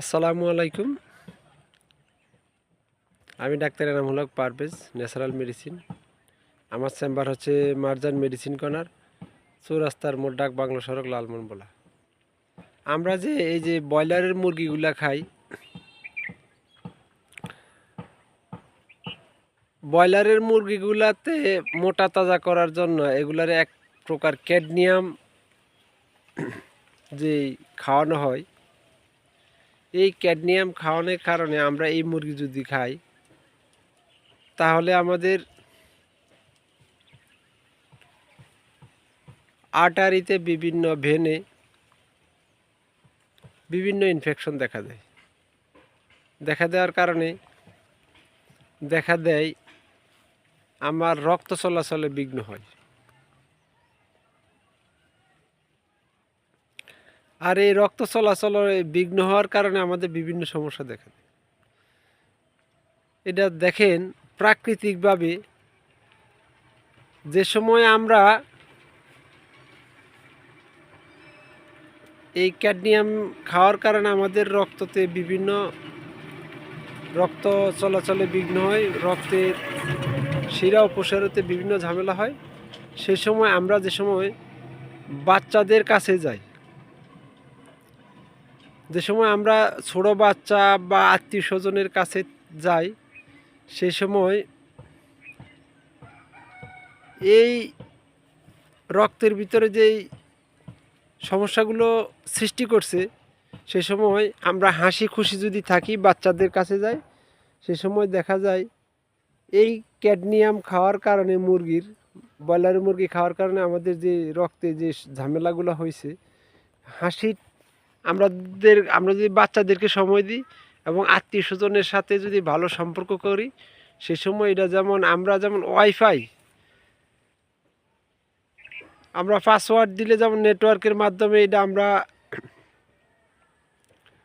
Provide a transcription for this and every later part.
আসসালামু আলাইকুম। আমি doctor Enamul Haque Parvez, natural medicine. আমার চেম্বার হচ্ছে মার্জান মেডিসিন কর্নার, চৌরাস্তার মোট ডাক বাংলা সড়ক লালমন বলা। আমরা যে এই যে ব্রয়লারের মুরগিগুলা খাই, ব্রয়লারের মুরগিগুলাতে মোটা তাজা করার জন্য এগুলার এক প্রকার ক্যাডনিয়াম যে খাওয়ানো হয় এই ক্যাডমিয়াম খাওয়ানোর কারণে আমরা এই মুরগি যদি খাই, তাহলে আমাদের আটারিতে বিভিন্ন ভেনে বিভিন্ন ইনফেকশন দেখা দেয়। দেখা দেওয়ার কারণে দেখা দেয়, আমার রক্ত চলাচলে বিঘ্ন হয়। আর এই রক্ত চলাচল বিঘ্ন হওয়ার কারণে আমাদের বিভিন্ন সমস্যা দেখা এটা দেখেন প্রাকৃতিকভাবে যে সময় আমরা এই ক্যাডমিয়াম খাওয়ার কারণে আমাদের রক্ততে বিভিন্ন রক্ত চলাচলে বিঘ্ন হয় রক্তের শিরা উপসারতে বিভিন্ন ঝামেলা হয়। সে সময় আমরা যে সময় বাচ্চাদের কাছে যাই যে সময় আমরা ছোট বাচ্চা বা আত্মীয় স্বজনের কাছে যাই, সে সময় এই রক্তের ভিতরে যেই সমস্যাগুলো সৃষ্টি করছে, সে সময় আমরা হাসি খুশি যদি থাকি বাচ্চাদের কাছে যাই, সে সময় দেখা যায় এই ক্যাডমিয়াম খাওয়ার কারণে মুরগির, ব্রয়লার মুরগি খাওয়ার কারণে আমাদের যে রক্তে যে ঝামেলাগুলো হয়েছে হাসি আমাদের আমরা যদি বাচ্চাদেরকে সময় দিই এবং আত্মীয় স্বজনের সাথে যদি ভালো সম্পর্ক করি, সে সময় এটা যেমন আমরা যেমন ওয়াইফাই, আমরা পাসওয়ার্ড দিলে যেমন নেটওয়ার্কের মাধ্যমে এটা আমরা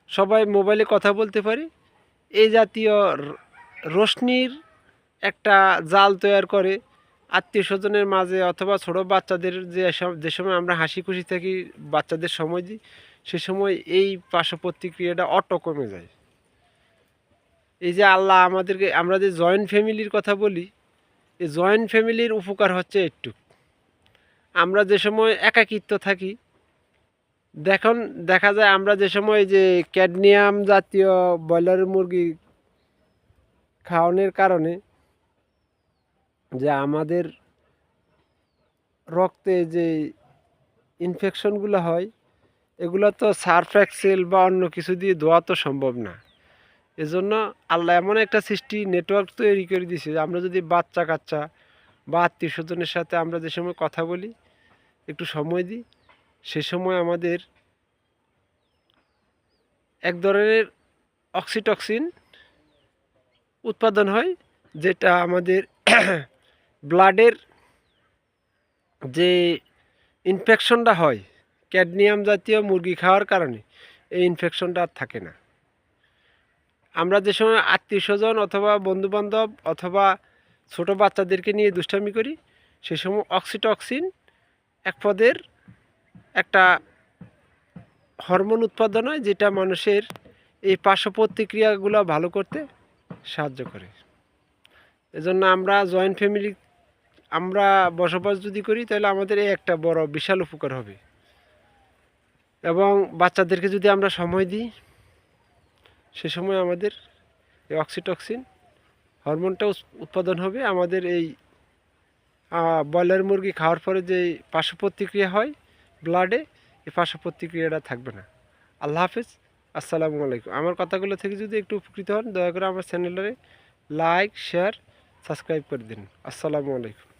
সবাই মোবাইলে কথা বলতে পারি, এই জাতীয় রশ্মির একটা জাল তৈরি করে আত্মীয় স্বজনের মাঝে অথবা ছোট বাচ্চাদের যে সময় আমরা হাসি খুশি থাকি, বাচ্চাদের সময় দিই সে সময় এই পার্শ্ব প্রতিক্রিয়াটা অটো কমে যায়। এই যে আল্লাহ আমাদেরকে, আমরা যে জয়েন্ট ফ্যামিলির কথা বলি, এই জয়েন্ট ফ্যামিলির উপকার হচ্ছে একটু। আমরা যে সময় একাকিত্ব থাকি, দেখুন, দেখা যায় আমরা যে সময় যে ক্যাডমিয়াম জাতীয় ব্রয়লার মুরগি খাওয়ানোর কারণে যে আমাদের রক্তে যে ইনফেকশনগুলো হয় এগুলো তো সার্ফ, এক্সেল বা অন্য কিছু দিয়ে ধোয়া তো সম্ভব না। এজন্য আল্লাহ এমন একটা সৃষ্টি, নেটওয়ার্ক তৈরি করে দিয়েছে আমরা যদি বাচ্চা কাচ্চা বা আত্মীয় স্বজনের সাথে আমরা যে সময় কথা বলি, একটু সময় দিই, সে সময় আমাদের এক ধরনের অক্সিটক্সিন উৎপাদন হয়, যেটা আমাদের ব্লাডের যে ইনফেকশনটা হয় ক্যাডমিয়াম জাতীয় মুরগি খাওয়ার কারণে এই ইনফেকশনটা আর থাকে না। আমরা যে সময় আত্মীয় স্বজন অথবা বন্ধুবান্ধব অথবা ছোট বাচ্চাদেরকে নিয়ে দুষ্টামি করি, সে সময় অক্সিটক্সিন এক পদের একটা হরমোন উৎপাদন হয়, যেটা মানুষের এই পার্শ্ব প্রতিক্রিয়াগুলো ভালো করতে সাহায্য করে। এজন্য আমরা জয়েন্ট ফ্যামিলি আমরা বসবাস যদি করি, তাহলে আমাদের এই একটা বড় বিশাল উপকার হবে। এবং বাচ্চাদেরকে যদি আমরা সময় দিই, সে সময় আমাদের এই অক্সিটক্সিন হরমোনটা উৎপাদন হবে। আমাদের এই ব্রয়লার মুরগি খাওয়ার পরে যে পার্শ্ব প্রতিক্রিয়া হয় ব্লাডে এই পার্শ্ব প্রতিক্রিয়াটা থাকবে না। আল্লাহ হাফেজ। আসসালামু আলাইকুম। আমার কথাগুলো থেকে যদি একটু উপকৃত হন, দয়া করে আমার চ্যানেলে লাইক শেয়ার সাবস্ক্রাইব করে দিন। আসসালামু আলাইকুম।